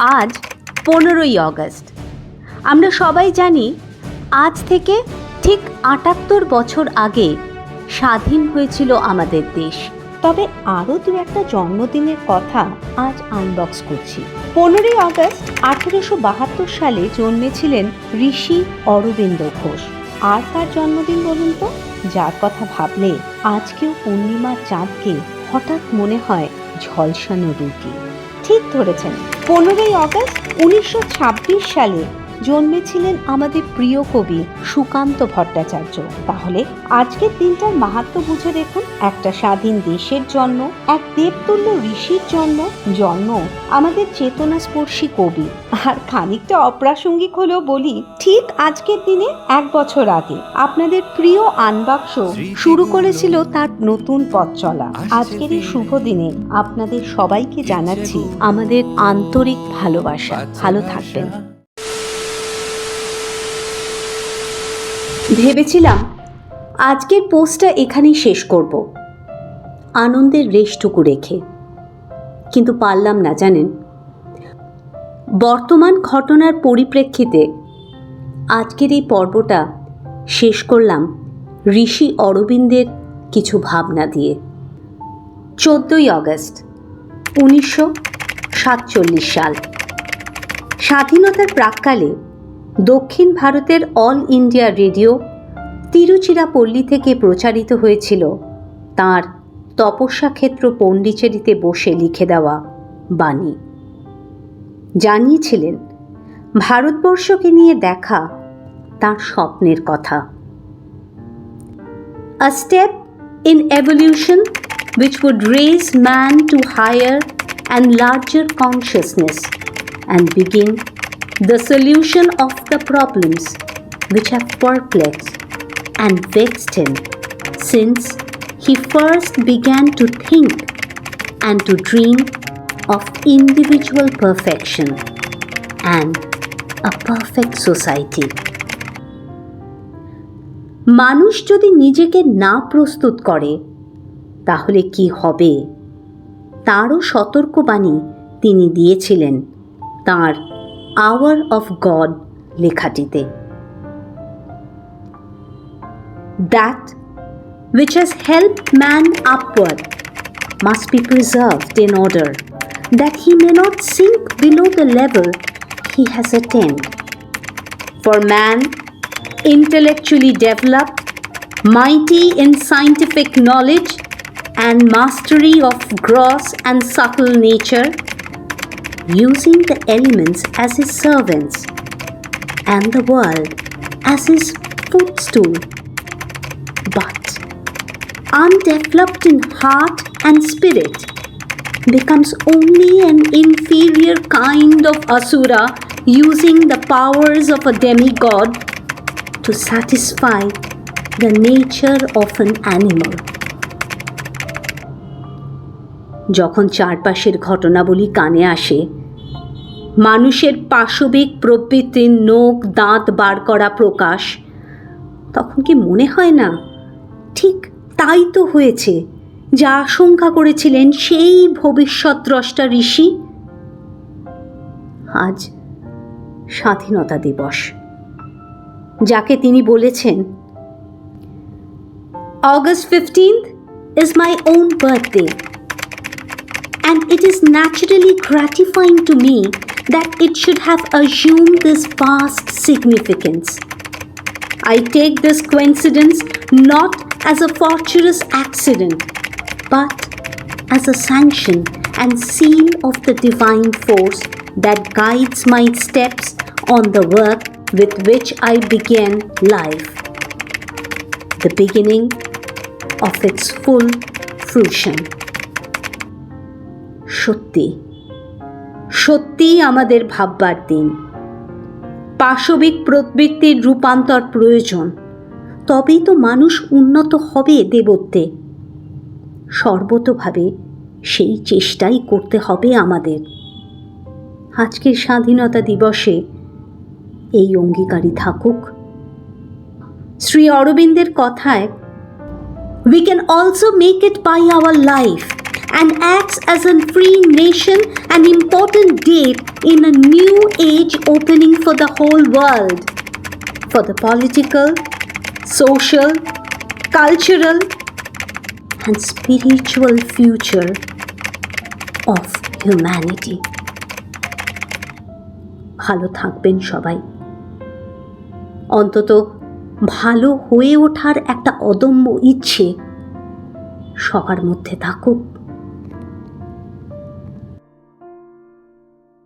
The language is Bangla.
আজ পনেরোই আগস্ট আমরা সবাই জানি আজ থেকে ঠিক আটাত্তর বছর আগে স্বাধীন হয়েছিল আমাদের দেশ। তবে আরও দু একটা জন্মদিনের কথা আজ আনবক্স করছি। পনেরোই আগস্ট আঠেরোশো বাহাত্তর সালে জন্মেছিলেন ঋষি অরবিন্দ ঘোষ। আর তার জন্মদিন বলুন তো? যার কথা ভাবলে আজকেও পূর্ণিমার চাঁদকে হঠাৎ মনে হয় ঝলসানো রুটি। ঠিক ধরেছেন। পনেরোই আগস্ট উনিশশো সালে জন্মেছিলেন আমাদের প্রিয় কবি সুকান্ত ভট্টাচার্য। তাহলে আজকের দিনটার মাহাত্ম বুঝে দেখুন একটা স্বাধীন দেশের জন্ম, এক দেবতুল্য ঋষির জন্ম জন্ম আমাদের চেতনাস্পর্শী কবি। আর খানিকটা অপ্রাসঙ্গিক হলেও বলি, ঠিক আজকের দিনে এক বছর আগে আপনাদের প্রিয় আনবাক্স শুরু করেছিল তার নতুন পথ চলা। আজকের এই শুভ দিনে আপনাদের সবাইকে জানাচ্ছি আমাদের আন্তরিক ভালোবাসা। ভালো থাকবেন। ভেবেছিলাম আজকের পোস্টটা এখানেই শেষ করব। আনন্দের রেশটুকু রেখে। কিন্তু পারলাম না, জানেন? বর্তমান ঘটনার পরিপ্রেক্ষিতে আজকের এই পর্বটা শেষ করলাম ঋষি অরবিন্দের কিছু ভাবনা দিয়ে। চোদ্দই আগস্ট, উনিশশো সাতচল্লিশ সাল। স্বাধীনতার প্রাককালে দক্ষিণ ভারতের অল ইন্ডিয়া রেডিও তিরুচিরাপল্লী থেকে প্রচারিত হয়েছিল। তার তপস্যা ক্ষেত্র পণ্ডিচেরিতে বসে লিখে দেওয়া বাণী। জানিয়েছিলেন, ভারতবর্ষকে নিয়ে দেখা তার স্বপ্নের কথা। A step in evolution which would raise man to higher and larger consciousness and begin the solution of the problems which have perplexed and vexed him since he first began to think and to dream of individual perfection and a perfect society. মানুষ যদি নিজেকে না প্রস্তুত করে তাহলে কি হবে তারও সতর্কবাণী তিনি দিয়েছিলেন তার hour of god লেখাটিতে that which has helped man upward must be preserved in order that he may not sink below the level he has attained. For man, intellectually developed, mighty in scientific knowledge and mastery of gross and subtle nature, using the elements as his servants and the world as his footstool, but undeveloped in heart and spirit, becomes only an inferior kind of asura using the powers of a demigod to satisfy the nature of an animal. যখন চারপাশের ঘটনাবলী কানে আসে মানুষের পাশবিক প্রবৃত্তির নোখ দাঁত বার করা প্রকাশ। তখন কি মনে হয় না? ঠিক তাই তো হয়েছে। যা আশঙ্কা করেছিলেন সেই ভবিষ্যৎ দ্রষ্টা ঋষি। আজ স্বাধীনতা দিবস। যাকে তিনি বলেছেন August fifteenth is my own birthday and it is naturally gratifying to me that it should have assumed this vast significance. I take this coincidence not as a fortuitous accident, but as a sanction and seal of the divine force that guides my steps on the work with which I began life, the beginning of its full fruition. সত্যি সত্যিই আমাদের ভাববার দিন। পাশবিক প্রবৃত্তির রূপান্তর প্রয়োজন, তবেই তো মানুষ উন্নত হবে দেবত্বে। সর্বতভাবে সেই চেষ্টাই করতে হবে আমাদের। আজকের স্বাধীনতা দিবসে এই অঙ্গীকারই থাকুক। শ্রী অরবিন্দের কথায় we can also make it by our life. And acts as a free nation an important date in a new age opening for the whole world, for the political, social, cultural, and spiritual future of humanity. ভালো থাকবেন সবাই অন্তত ভালো হয়ে ওঠার একটা অদম্য ইচ্ছে সবার মধ্যে থাকুক